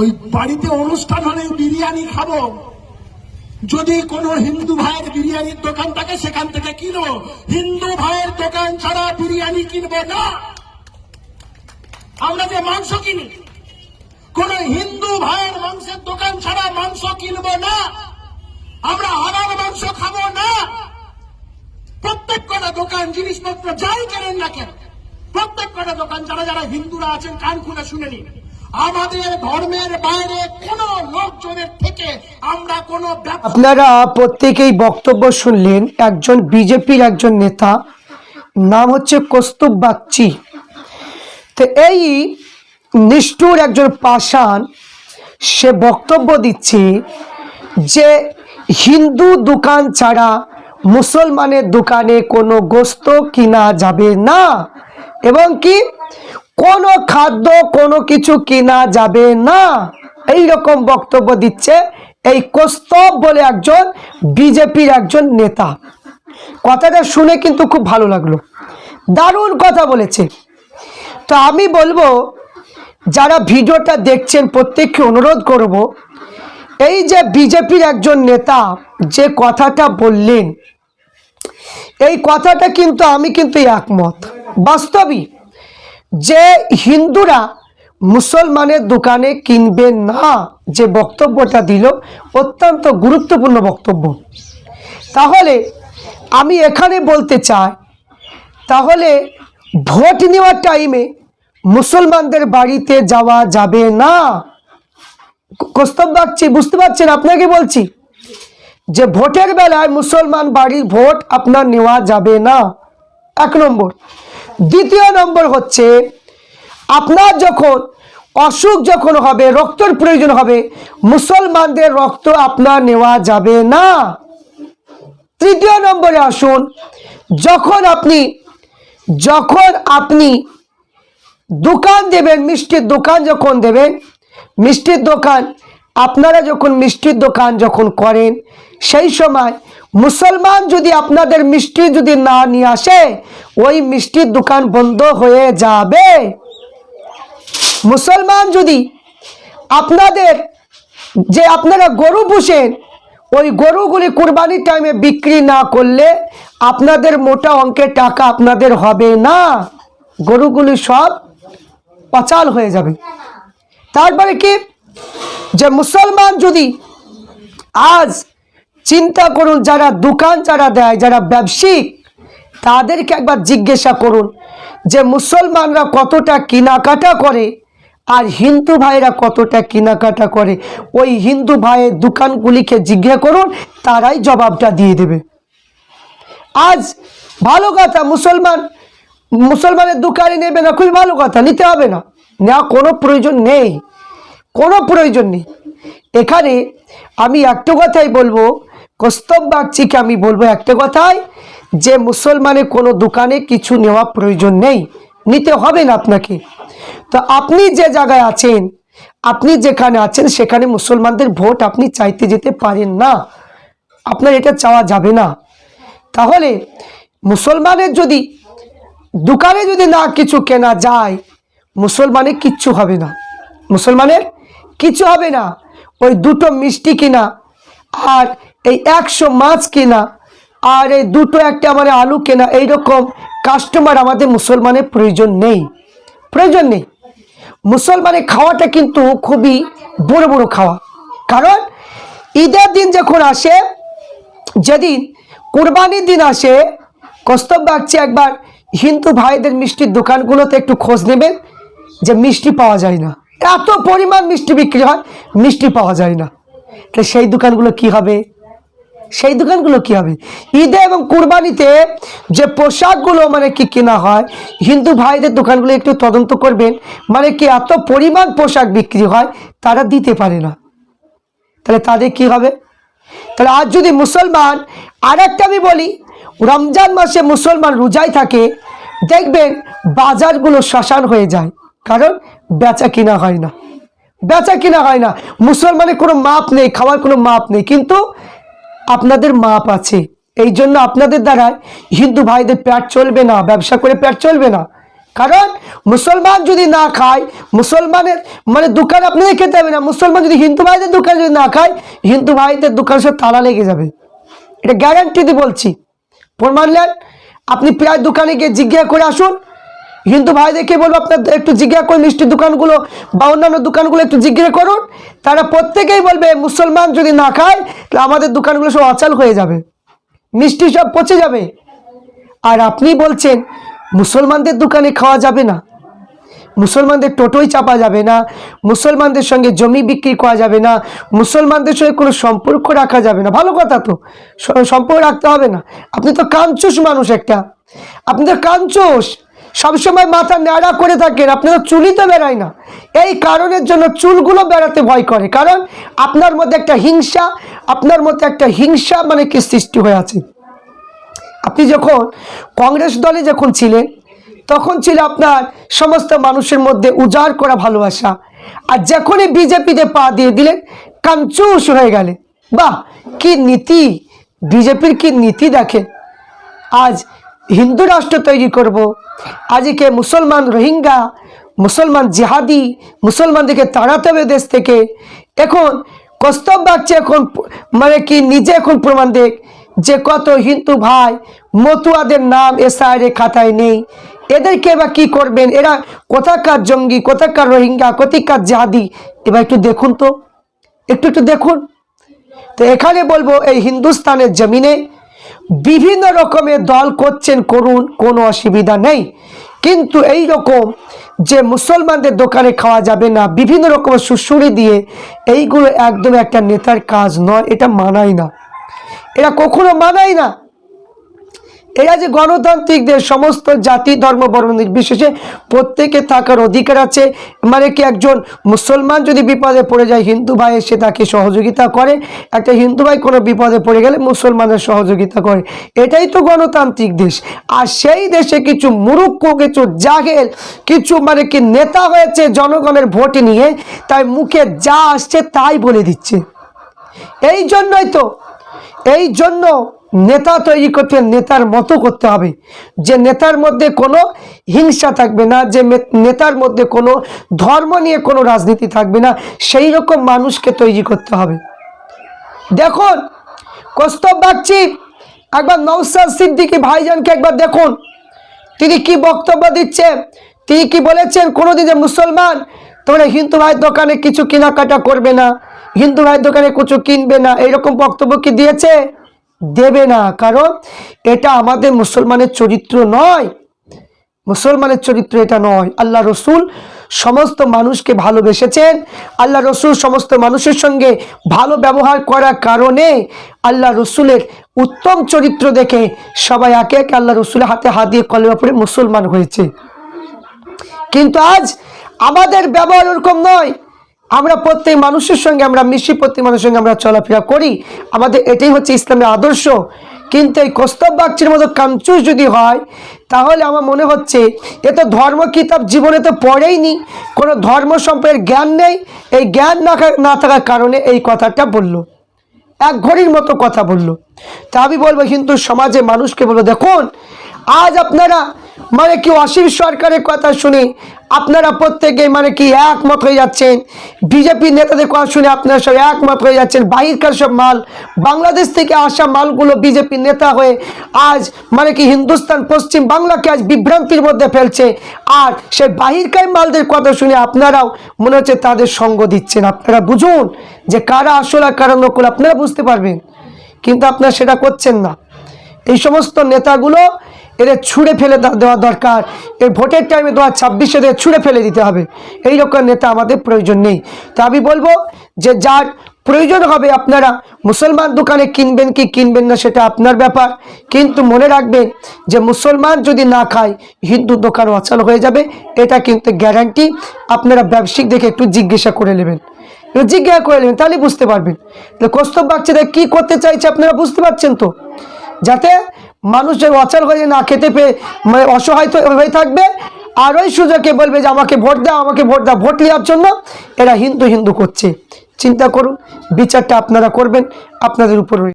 ওই বাড়িতে অনুষ্ঠান হলে বিরিয়ানি খাব। যদি কোনো হিন্দু ভাইয়ের বিরিয়ানির দোকান থাকে, সেখান থেকে কিনো। হিন্দু ভাইয়ের দোকান ছাড়া বিরিয়ানি কিনবো না। আমরা যে মাংস কিনি, কোন হিন্দু ভাইয়ের মাংসের দোকান ছাড়া মাংস কিনবো না। আমরা হারার মাংস খাব না। প্রত্যেক কটা দোকান জিনিসপত্র যাই কেনেন না কেন, প্রত্যেক কটা দোকান যারা যারা হিন্দুরা আছেন, কান খুলে শুনে নিন। আপনারা প্রত্যেকেই বক্তব্য শুনলেন। একজন বিজেপির একজন নেতা। নাম হচ্ছে কস্তুব বাগচি। তো এই নিষ্ঠুর একজন পাষাণ, সে বক্তব্য দিচ্ছে যে হিন্দু দোকান ছাড়া মুসলমানের দোকানে কোনো গোস্ত কিনা যাবে না। এবং কি? কোনো খাদ্য, কোনো কিছু কিনা যাবে না। এই রকম বক্তব্য দিচ্ছে এই কস্তব বলে একজন বিজেপির একজন নেতা। কথাটা শুনে কিন্তু খুব ভালো লাগল। দারুণ কথা বলেছে। তো আমি বলব, যারা ভিডিওটা দেখছেন, প্রত্যেককে অনুরোধ করব, এই যে বিজেপির একজন নেতা যে কথাটা বললেন, এই কথাটা কিন্তু আমি কিন্তু একমত। বাস্তবই। যে হিন্দুরা মুসলমানের দোকানে কিনবে না যে বক্তব্যটা দিল, অত্যন্ত গুরুত্বপূর্ণ বক্তব্য। তাহলে আমি এখানে বলতে চাই, তাহলে ভোট নেওয়ার টাইমে মুসলমানদের বাড়িতে যাওয়া যাবে না? কস্তব বাগছি বুঝতে পারছেন? আপনাকে বলছি, যে ভোটের বেলায় মুসলমান বাড়ির ভোট আপনার নেওয়া যাবে না। এক নম্বর। দ্বিতীয় নম্বর হচ্ছে, আপনার যখন অসুখ যখন হবে, রক্তের প্রয়োজন হবে, মুসলমানদের রক্ত আপনার নেওয়া যাবে না। তৃতীয় নম্বরে আসুন, যখন আপনি যখন আপনি দোকান দেবেন, মিষ্টির দোকান যখন দেবেন, মিষ্টির দোকান, আপনারা যখন মিষ্টির দোকান যখন করেন, সেই সময় মুসলমান যদি আপনাদের মিষ্টি যদি না নিয়ে আসে, ওই মিষ্টির দোকান বন্ধ হয়ে যাবে। মুসলমান যদি আপনাদের, যে আপনারা গরু পুষেন, ওই গরুগুলি কুরবানির টাইমে বিক্রি না করলে আপনাদের মোটা অঙ্কের টাকা আপনাদের হবে না। গরুগুলি সব অচাল হয়ে যাবে। তারপরে কি? যে মুসলমান যদি আজ চিন্তা করুন, যারা দোকান, যারা দেয়, যারা ব্যবসায়িক তাদেরকে একবার জিজ্ঞাসা করুন যে মুসলমানরা কতটা কেনাকাটা করে আর হিন্দু ভাইরা কতটা কেনাকাটা করে। ওই হিন্দু ভাইয়ের দোকানগুলিকে জিজ্ঞাসা করুন, তারাই জবাবটা দিয়ে দেবে। আজ ভালো কথা, মুসলমান, মুসলমানের দোকানে নেবে না, খুবই ভালো কথা, নিতে হবে না। নেওয়া কোনো প্রয়োজন নেই, কোনো প্রয়োজন নেই। এখানে আমি একটা কথাই বলব কস্তব বাগচিকে আমি বলব একটা কথাই, যে মুসলমানের কোনো দোকানে কিছু নেওয়া প্রয়োজন নেই, নিতে হবে না আপনাকে। তো আপনি যে জায়গায় আছেন, আপনি যেখানে আছেন, সেখানে মুসলমানদের ভোট আপনি চাইতে যেতে পারেন না। আপনার এটা চাওয়া যাবে না। তাহলে মুসলমানের যদি, দোকানে যদি না কিছু কেনা যায় মুসলমানের কিচ্ছু হবে না। মুসলমানের কিছু হবে না। ওই দুটো মিষ্টি কিনা, আর এই একশো মাছ কেনা, আর এই দুটো একটা মানে আলু কেনা, এইরকম কাস্টমার আমাদের মুসলমানের প্রয়োজন নেই। প্রয়োজন নেই। মুসলমানের খাওয়াটা কিন্তু খুবই বড় বড় খাওয়া। কারণ ঈদের দিন যখন আসে, যেদিন কুরবানির দিন আসে, কস্তব বাগচি একবার হিন্দু ভাইদের মিষ্টির দোকানগুলোতে একটু খোঁজ নেবেন, যে মিষ্টি পাওয়া যায় না। এত পরিমাণ মিষ্টি বিক্রি হয়, মিষ্টি পাওয়া যায় না। তাহলে সেই দোকানগুলো কি হবে? সেই দোকানগুলো কি হবে? ঈদে এবং কুরবানিতে যে পোশাকগুলো মানে কি কেনা হয়, হিন্দু ভাইদের দোকানগুলো একটু তদন্ত করবেন। মানে কি এত পরিমাণ পোশাক বিক্রি হয়, তারা দিতে পারে না। তাহলে তাদের কি হবে? তাহলে আজ যদি মুসলমান আর একটা আমি বলি, রমজান মাসে মুসলমান রোজায় থাকে, দেখবেন বাজারগুলো শ্মশান হয়ে যায়। কারণ বেচা কিনা হয় না। বেচা কিনা হয় না। মুসলমানের কোনো মাপ নেই, খাওয়ার কোনো মাপ নেই। কিন্তু আপনাদের মাপ আছে। এই জন্য আপনাদের দ্বারা হিন্দু ভাইদের পেট চলবে না, ব্যবসা করে পেট চলবে না। কারণ মুসলমান যদি না খায়, মুসলমানের মানে দোকান আপনাদের খেতে হবে না। মুসলমান যদি হিন্দু ভাইদের দোকান যদি না খায়, হিন্দু ভাইদের দোকান সব তালা লেগে যাবে। এটা গ্যারান্টি দিয়ে বলছি। প্রমাণ নেন, আপনি প্রায় দোকানে গিয়ে জিজ্ঞাসা করে আসুন। হিন্দু ভাইদেরকে বলব আপনার একটু জিজ্ঞাসা করে মিষ্টির দোকানগুলো বা অন্যান্য দোকানগুলো একটু জিজ্ঞাসা করুন। তারা প্রত্যেকেই বলবে, মুসলমান যদি না খায়, তাহলে আমাদের দোকানগুলো সব অচল হয়ে যাবে। মিষ্টি সব পচে যাবে। আর আপনি বলছেন, মুসলমানদের দোকানে খাওয়া যাবে না। মুসলমানদের টোটোই চাপা যাবে না। মুসলমানদের সঙ্গে জমি বিক্রি করা যাবে না। মুসলমানদের সঙ্গে কোনো সম্পর্ক রাখা যাবে না। ভালো কথা তো। সম্পর্ক রাখতে হবে না। আপনি তো কাঞ্চুস মানুষ একটা। আপনি তো কাঞ্চুস। সবসময় মাথা ন্যাড়া করে থাকেন আপনি তো চুলই তো বেড়ায় না। এই কারণের জন্য চুলগুলো বেড়াতে ভয় করে, কারণ আপনার মধ্যে একটা হিংসা, আপনার মধ্যে একটা হিংসা মানে কি সৃষ্টি হয়ে আছে। আপনি যখন কংগ্রেস দলে যখন ছিলেন, তখন ছিল আপনার সমস্ত মানুষের মধ্যে উজাড় করা ভালোবাসা। আর যখনই বিজেপিতে পা দিয়ে দিলেন, কাঞ্চুস হয়ে গেলে বাহ, কি নীতি! বিজেপির কি নীতি দেখে আজ হিন্দু রাষ্ট্র তৈরি করব। আজকে মুসলমান রোহিঙ্গা, মুসলমান জিহাদি মুসলমানদেরকে তাড়াতে হবে দেশ থেকে। এখন কস্তব বাগছে এখন মানে কি নিজে এখন প্রমাণ দেখ যে কত হিন্দু ভাই মতুয়াদের নাম এসআইআর খাতায় নেই। এদেরকে এবার কি করবেন? এরা কোথাকার জঙ্গি, কোথাকার রোহিঙ্গা, কোথাকার জিহাদি? এবার একটু দেখুন তো। একটু একটু দেখুন। তো এখানে বলব এই হিন্দুস্তানের জমিনে বিভিন্ন রকমের দল করছেন, করুন, কোনো অসুবিধা নেই। কিন্তু এই রকম যে মুসলমানদের দোকানে খাওয়া যাবে না, বিভিন্ন রকমের সুসুরি দিয়ে, এইগুলো একদম একটা নেতার কাজ নয়, এটা মানায় না। এরা কখনো মানায় না। এরা যে গণতান্ত্রিক দেশ সমস্ত জাতি, ধর্ম, বর্ণ নির্বিশেষে প্রত্যেকে থাকার অধিকার আছে। মানে কি একজন মুসলমান যদি বিপদে পড়ে যায়, হিন্দু ভাই এসে তাকে সহযোগিতা করে। একটা হিন্দু ভাই কোনো বিপদে পড়ে গেলে মুসলমানের সহযোগিতা করে। এটাই তো গণতান্ত্রিক দেশ। আর সেই দেশে কিছু মুরুক্ষ, কিছু জাহেল কিছু মানে কি নেতা হয়েছে জনগণের ভোট নিয়ে, তাই মুখে যা আসছে তাই বলে দিচ্ছে। এই জন্যই তো, এই জন্য নেতা তৈরি করতে, নেতার মতো করতে হবে। যে নেতার মধ্যে কোনো হিংসা থাকবে না, যে নেতার মধ্যে কোনো ধর্ম নিয়ে কোনো রাজনীতি থাকবে না, সেই রকম মানুষকে তৈরি করতে হবে। দেখুন, কস্তব বাগচি, একবার নৌসাদ সিদ্দিকী ভাইজানকে একবার দেখুন। তিনি কি বক্তব্য দিচ্ছে? তিনি কি বলেছেন? কোনোদিন যে মুসলমান তোমরা হিন্দু ভাইয়ের দোকানে কিছু কেনাকাটা করবে না, হিন্দু ভাইয়ের দোকানে কিছু কিনবে না এরকম বক্তব্য কি দিয়েছে? দেবে না, কারণ এটা আমাদের মুসলমানের চরিত্র নয়। মুসলমানের চরিত্র এটা নয়। আল্লাহ রসুল সমস্ত মানুষকে ভালোবেসেছেন। আল্লাহ রসুল সমস্ত মানুষের সঙ্গে ভালো ব্যবহার করার কারণে আল্লাহ রসুলের উত্তম চরিত্র দেখে সবাই একে একে আল্লাহ রসুলের হাতে হাত দিয়ে কলেমা পড়ে মুসলমান হয়েছে। কিন্তু আজ আমাদের ব্যবহার ওরকম নয়। আমরা প্রত্যেক মানুষের সঙ্গে আমরা মিশি, প্রত্যেক মানুষের সঙ্গে আমরা চলাফেরা করি। আমাদের এটাই হচ্ছে ইসলামের আদর্শ। কিন্তু এই কস্তব বাগচির মতো কাঞ্চুস যদি হয়, তাহলে আমার মনে হচ্ছে এ তো ধর্ম কিতাব জীবনে তো পড়েইনি, কোনো ধর্ম সম্পর্কের জ্ঞান নেই। এই জ্ঞান না না থাকার কারণে এই কথাটা বলল। এক ঘড়ির মতো কথা বলল। তা আমি বলব হিন্দু সমাজে মানুষকে বলব, দেখুন আজ আপনারা মানে কি অসীম সরকারের কথা শুনে আপনারা প্রত্যেকে মানে কি একমত হয়ে যাচ্ছেন। বিজেপি নেতাদের কথা শুনে আপনারা সব একমত হয়ে যাচ্ছেন। বাহিরকার সব মাল, বাংলাদেশ থেকে আসা মালগুলো বিজেপি নেতা হয়ে আজ মানে কি হিন্দুস্তান, পশ্চিম বাংলাকে আজ বিভ্রান্তির মধ্যে ফেলছে। আর সেই বাহিরকার মালদের কথা শুনে আপনারাও মনে হচ্ছে তাদের সঙ্গ দিচ্ছেন। আপনারা বুঝুন যে কারা আসল আর কারা নকল, আপনারা বুঝতে পারবেন। কিন্তু আপনারা সেটা করছেন না। এই সমস্ত নেতাগুলো এদের ছুঁড়ে ফেলে দেওয়া দরকার। এই ভোটের টাইমে দু হাজার ছাব্বিশে এদের ছুঁড়ে ফেলে দিতে হবে। এই রকম নেতা আমাদের প্রয়োজন নেই। তো আমি বলব যে যার প্রয়োজন হবে আপনারা মুসলমান দোকানে কিনবেন কি কিনবেন না সেটা আপনার ব্যাপার। কিন্তু মনে রাখবেন যে মুসলমান যদি না খায়, হিন্দু দোকান অচল হয়ে যাবে। এটা কিন্তু গ্যারান্টি আপনারা ব্যবসায়িক দেখে একটু জিজ্ঞাসা করে নেবেন। জিজ্ঞাসা করে নেবেন, তাহলে বুঝতে পারবেন। কস্তব বাচ্চাদের কী করতে চাইছে আপনারা বুঝতে পারছেন তো? যাতে মানুষ যে অচল হয়ে না খেতে পেয়ে মানে অসহায় হয়ে থাকবে। আর ওই সুযোগে বলবে যে, আমাকে ভোট দাও, আমাকে ভোট দাও। ভোট নেওয়ার জন্য এরা হিন্দু হিন্দু করছে। চিন্তা করুন, বিচারটা আপনারা করবেন, আপনাদের উপর